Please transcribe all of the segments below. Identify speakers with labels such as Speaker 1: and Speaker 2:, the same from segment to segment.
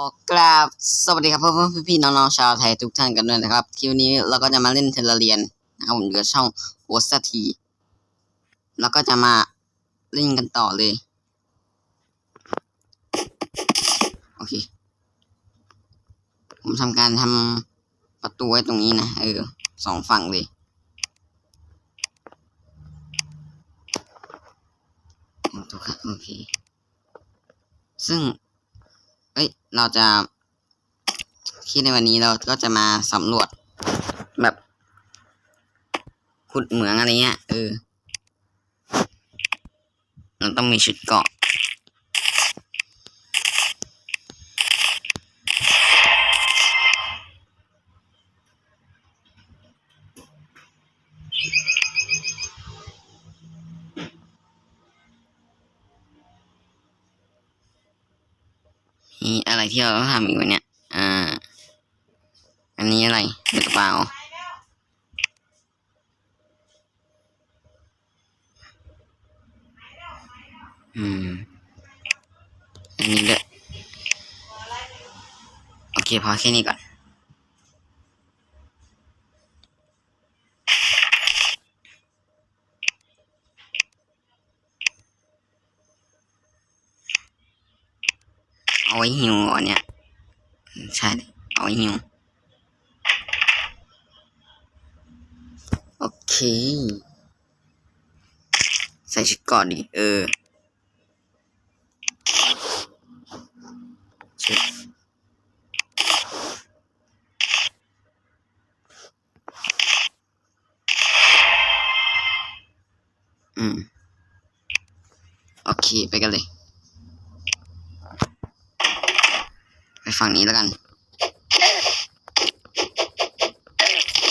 Speaker 1: ขอกราบสวัสดีครับเพื่อนๆพี่ๆน้องๆชาวไทยทุกท่านกันด้วยนะครับคลิวนี้เราก็จะมาเล่นเทเลเรียนนะครับผมอยู่ช่องโอสทีแล้วก็จะมาเล่นกันต่อเลย โอเค ผมทำการทำประตูไว้ตรงนี้นะเออสองฝั่งเลยโอเคโอเคซึ่ง เอ้ย เราจะคิดในวันนี้เราก็จะมาสำรวจแบบขุดเหมืองอะไรเงี้ยเออ เราต้องมีชุดเกาะ มีอะไรที่เราต้องทำอีกวะเนี้ยอ่า อันนี้อะไรกระเป๋าอืม อันนี้ด้วยโอเคพอแค่นี้ก่อน เอาไว้ หิวเหรอเนี่ยใช่เอาหิวโอเค ใส่ชุดก่อนดิเออชุดอืม โอเค ไปกันเลย ไป ฝั่งนี้แล้วกัน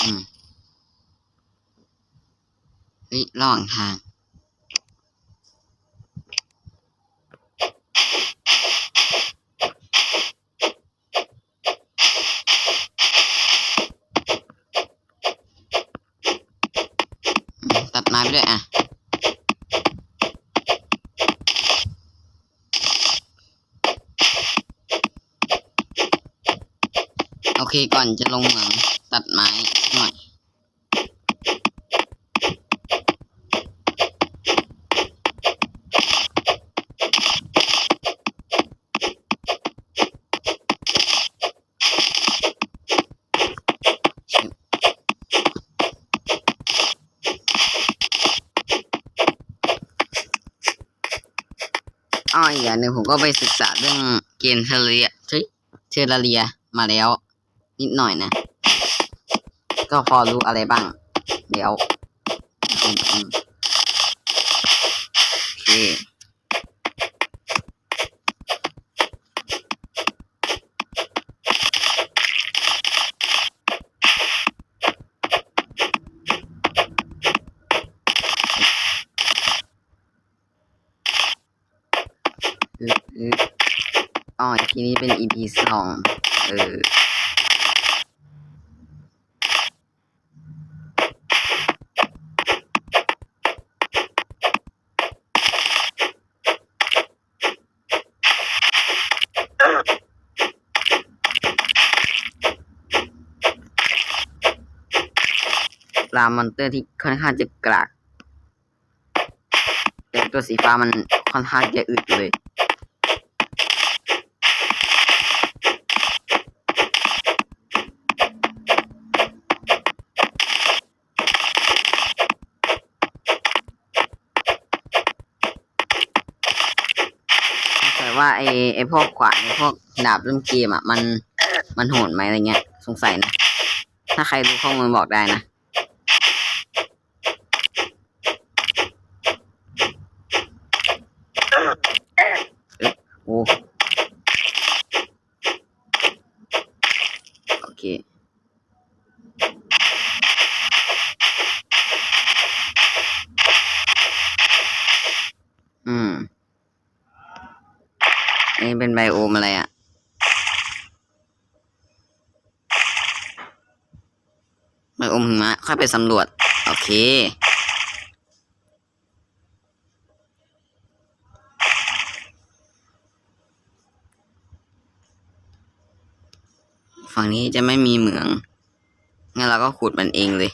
Speaker 1: อืมเฮ้ยระหว่างทาง อืมตัดไม้ไปด้วยอะ โอเค ก่อนจะลงเหมืองตัดไม้หน่อย อ้ออีกอย่างหนึ่งผมก็ไปศึกษาเรื่องเกมเทเลเรียเฮ้ยเทเลียมาแล้ว นิดหน่อยนะ ก็พอรู้อะไรบ้าง เดี๋ยวอืมอืมโอเคอ๋อทีนี้เป็น EP สองเออ ปลามอนเตอร์ที่ค่อนข้างจะกราก แต่ตัวสีฟ้ามันค่อนข้างจะอึดเลยแต่ว่าไอไอพวกขวานไอพวกดาบเล่นเกมอะ มันมันโหดไหมอะไรเงี้ย สงสัยนะ ถ้าใครรู้ข้อมูลบอกได้นะ โอ้โอเค อืมนี่เป็นไบโอมอะไรอะไบโอมหิมะค่อยไปสำรวจ โอเค ฝั่งนี้จะไม่มีเหมือง งั้นเราก็ขุดมันเองเลย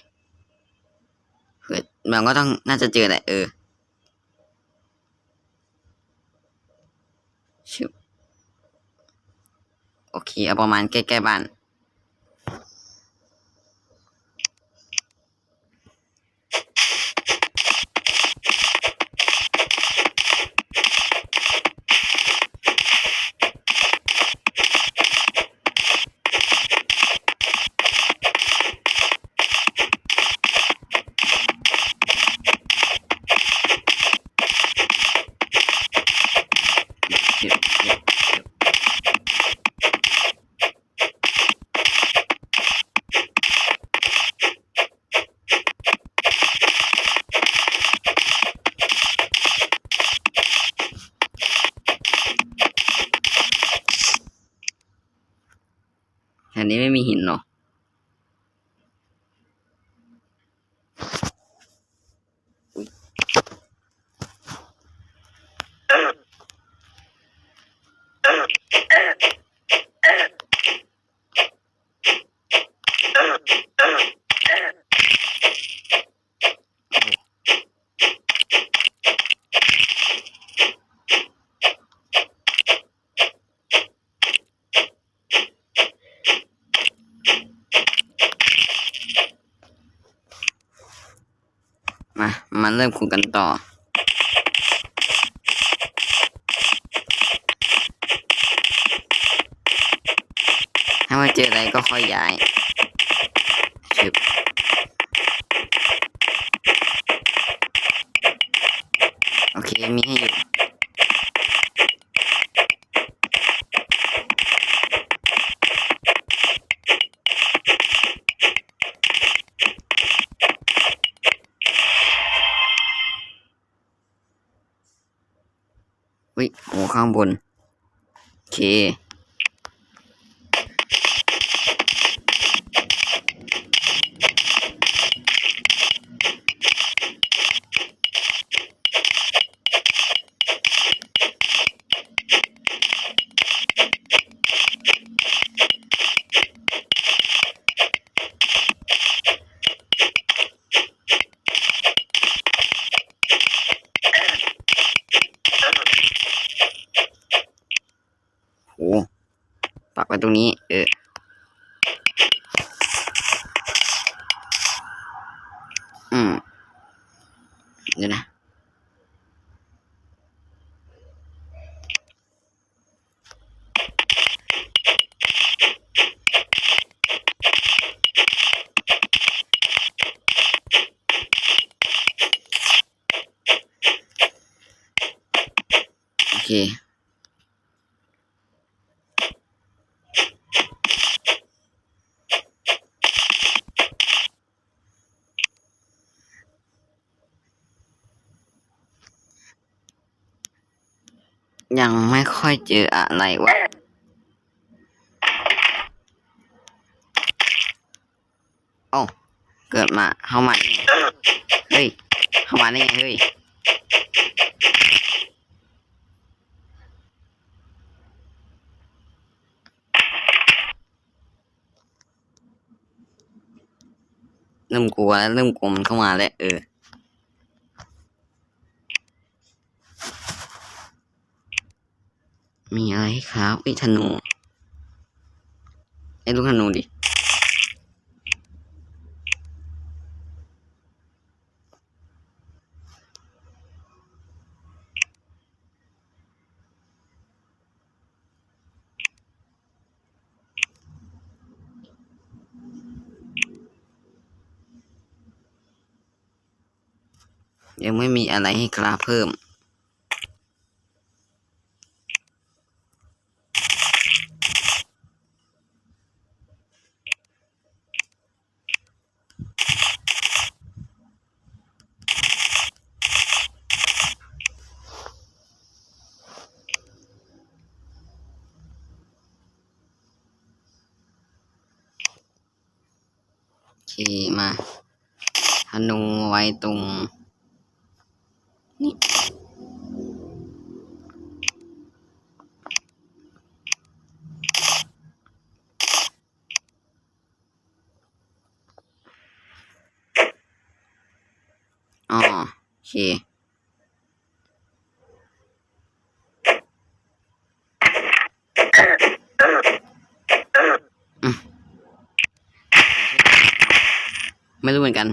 Speaker 1: เผื่อมันก็ต้องน่าจะเจอแหละเออ ชิบโอเค เอาประมาณใกล้ๆบ้าน ชิบชิบชิบแถวนี้ไม่มีหินเนาะ มาเริ่มขุดกันต่อ ถ้าว่าเจออะไรก็ค่อยย้ายชึบโอเค มีให้อยู่ วิโอ้ข้างบน โอเค โอ้ปักไว้ตรงนี้ เออ อืม เดี๋ยวนะ โอเค ยังไม่ค่อยเจออะไรวะโอ้เกิดมาเข้ามาเฮ้ยเข้ามาได้ไงเฮ้ยเริ่มกลัวแล้วเริ่มกลัวมันเข้ามาแล้วเออ มีอะไรให้ครับไอ้ธนูไอ้ลูกธนูดิ ยังไม่มีอะไรให้คราเพิ่ม โอเคมาธนูไว้ตรง นี่ โอ๋อโอเค อืม ไม่รู้เหมือนกัน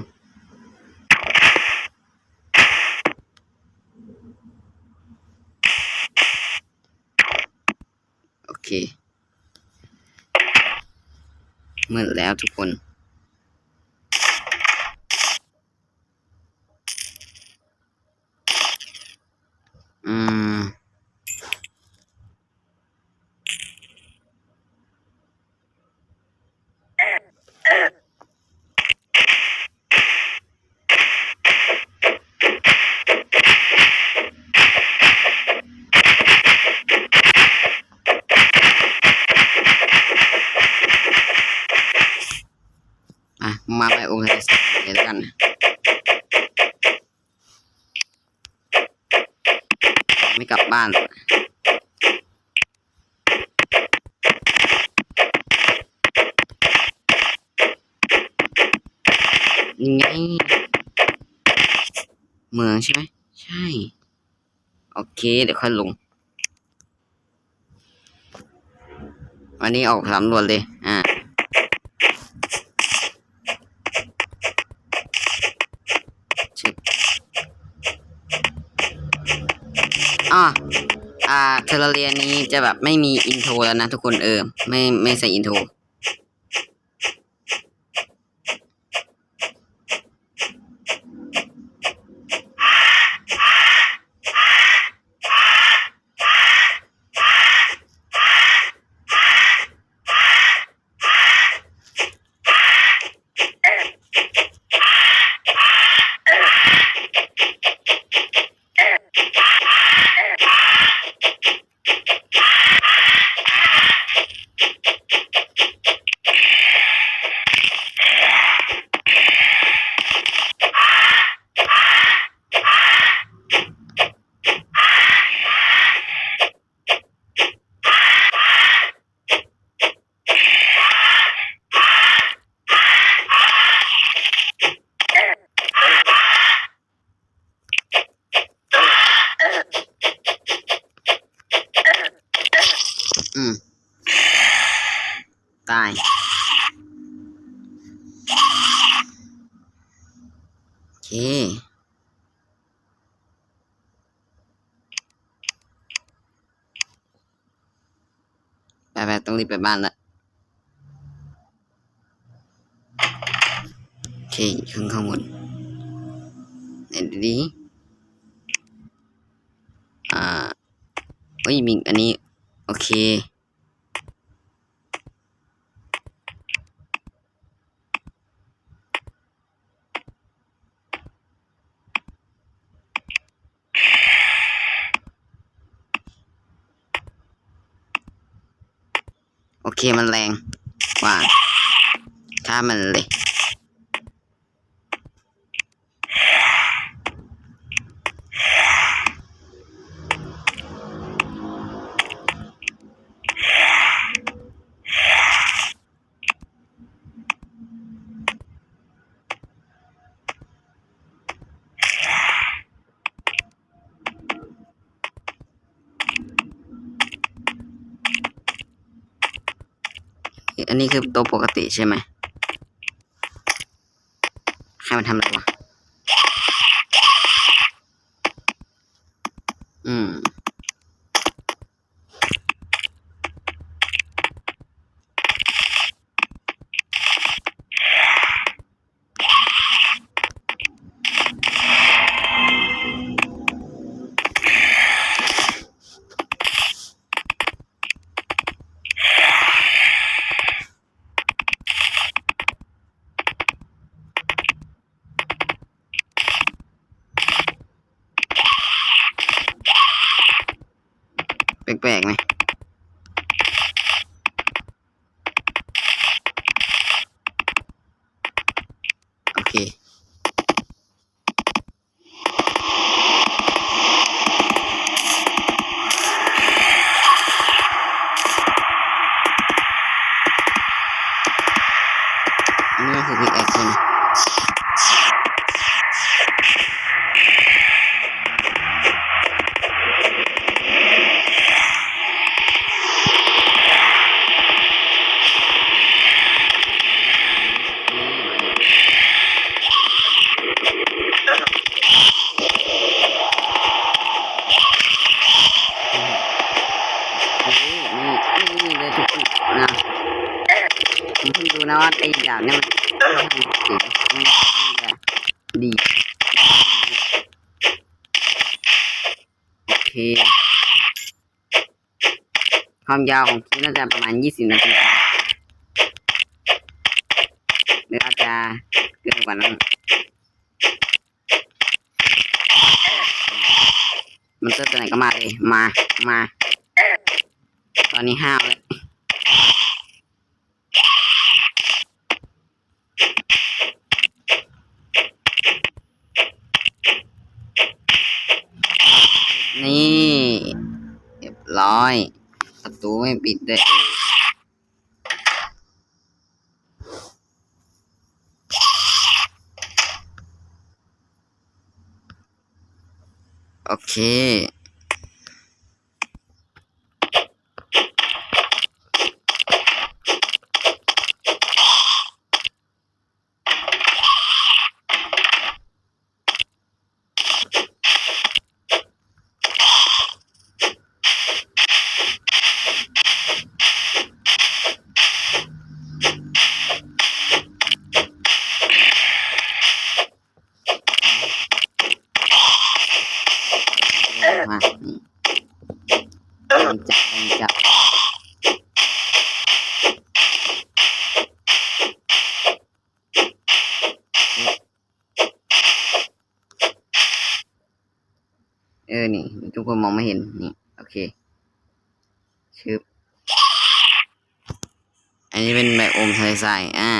Speaker 1: โอเคมืดแล้วทุกคน อืม อะ มาไปโอเคเลยแล้วกัน ไม่กลับบ้านยังไง เมืองใช่ไหม ใช่ โอเค เดี๋ยวค่อยลง วันนี้ออกสำรวจเลย อ่า ชึบอ่าอ่า เทเลเรียนี้จะแบบไม่มีอินโทรแล้วนะทุกคนเออไม่ไม่ใส่อินโทร ต้องรีบไปบ้านละโอเคขึ้นข้างบนไหนดูดิอ่าเฮ้ยมีอันนี้ โอเค โอ เคมันแรงว่าถ้ามันเลย อันนี้คือตัวปกติใช่ไหมให้มันทำอะไรวะ อืม แปลกๆไหมโอเค อันนี้ก็คือพิกแอคใช่ไหม ดูนะว่าไอ้ดาบเนี่ยมันทำถึงมันจะดี โอเค ความยาวของคลิปน่าจะประมาณยี่สิบนาทีหรืออาจจะเกินกว่านั้นมันเจอตัวไหนก็มาเลยมามา ตอนนี้ห้าวเลย นี่เรียบร้อย ไม่ปิดได้วยโอเค มานี่มันจับมันจับเออ นี่ ทุกคนม องไม่เห็นนี่โอเคชึบอันนี้เป็นแบบอมทะเลทรายอ่า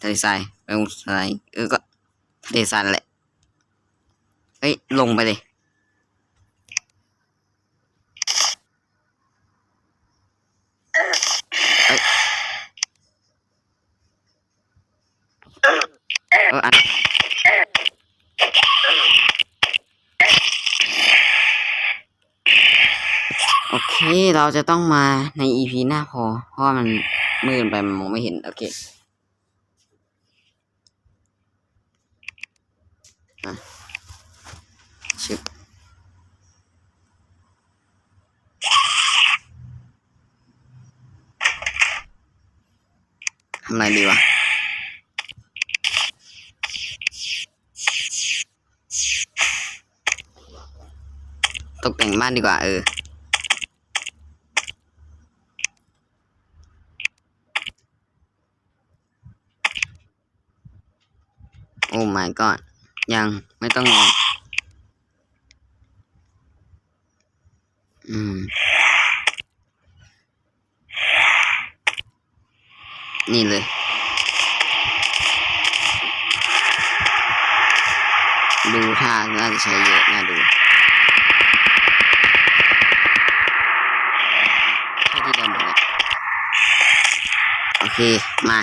Speaker 1: ทะเลทรายแบบอมทะเลทรายเออก็ทะเลทรายนั่นแหละเฮ้ยลงไปเลย เอออัน โอเค เราจะต้องมาใน EP หน้าพอ เพราะมันมืดไปมันมองไม่เห็น โอเคอะชึบทำอะไรดีวะตกแต่งบ้านดีกว่า เออ โอ้ my god ยังไม่ต้องงออืม นี่เลย ดูท่าน่าจะใช้เยอะน่าดูแค่ที่เดิมหมดเลยโอเค มา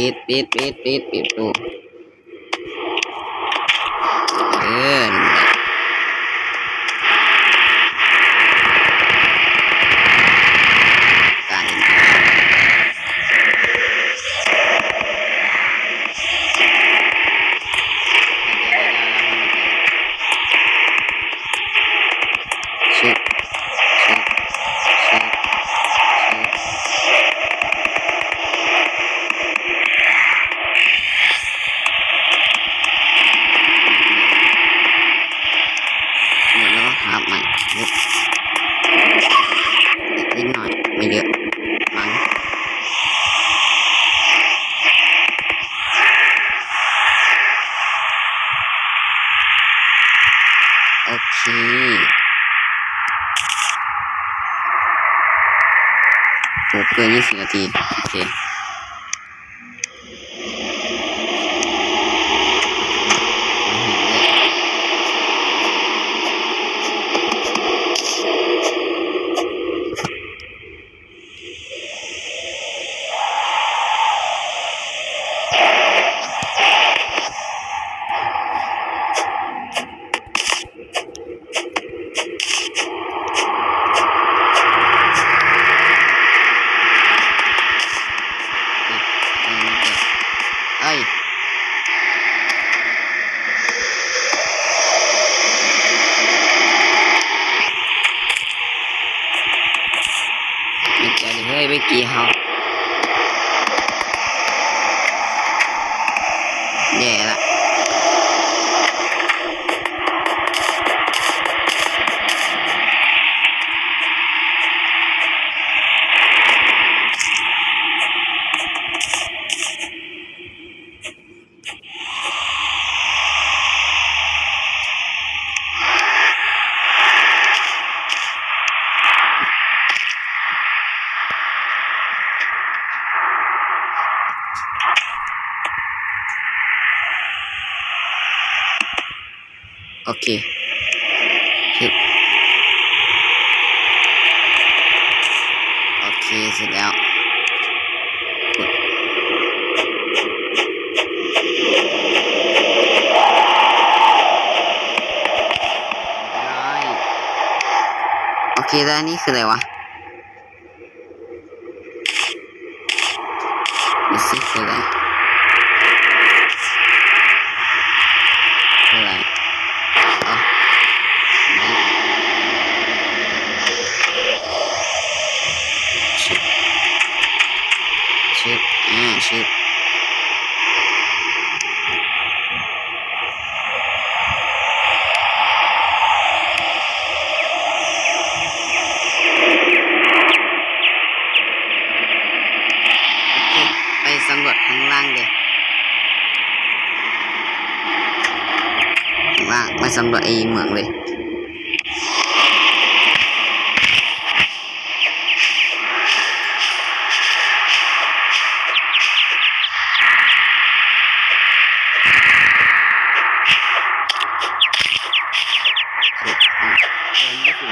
Speaker 1: ปิดปิดปิดปิดปิดปิ โอเคโหเกินยี่สิบนาที โอเค 你赢 Okay. Yep. Okay, is it out? Right. Okay, that needs to one. Let's see for that.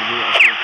Speaker 1: 没有，我只有，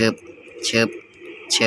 Speaker 1: ชึบชึ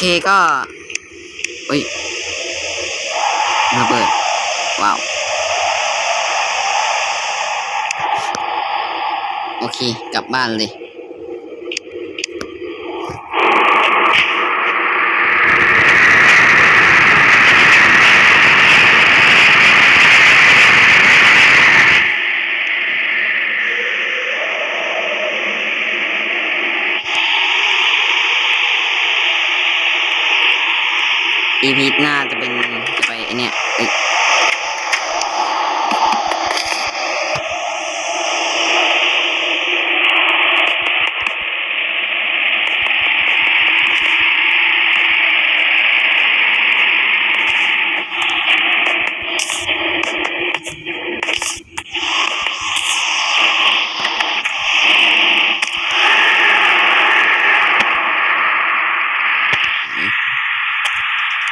Speaker 1: เคก็เฮ้ยระเบิด ว้าว โอเค กลับบ้านเลย อีพีหน้าจะเป็นจะไปไอเนี่ยเอ้ย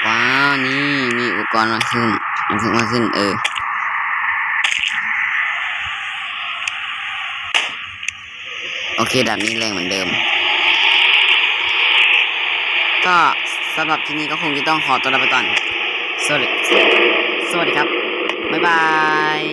Speaker 1: ว้าว นี่มีอุปกรณ์มาขึ้นมาขึ้นมา ขึ้นเออ โอเคดาบนี้แรงเหมือนเดิม ก็สำหรับที่นี้ก็คงจะต้องขอตัวลาไปก่อน สวัสดี สวัสดีครับ บ๊ายบาย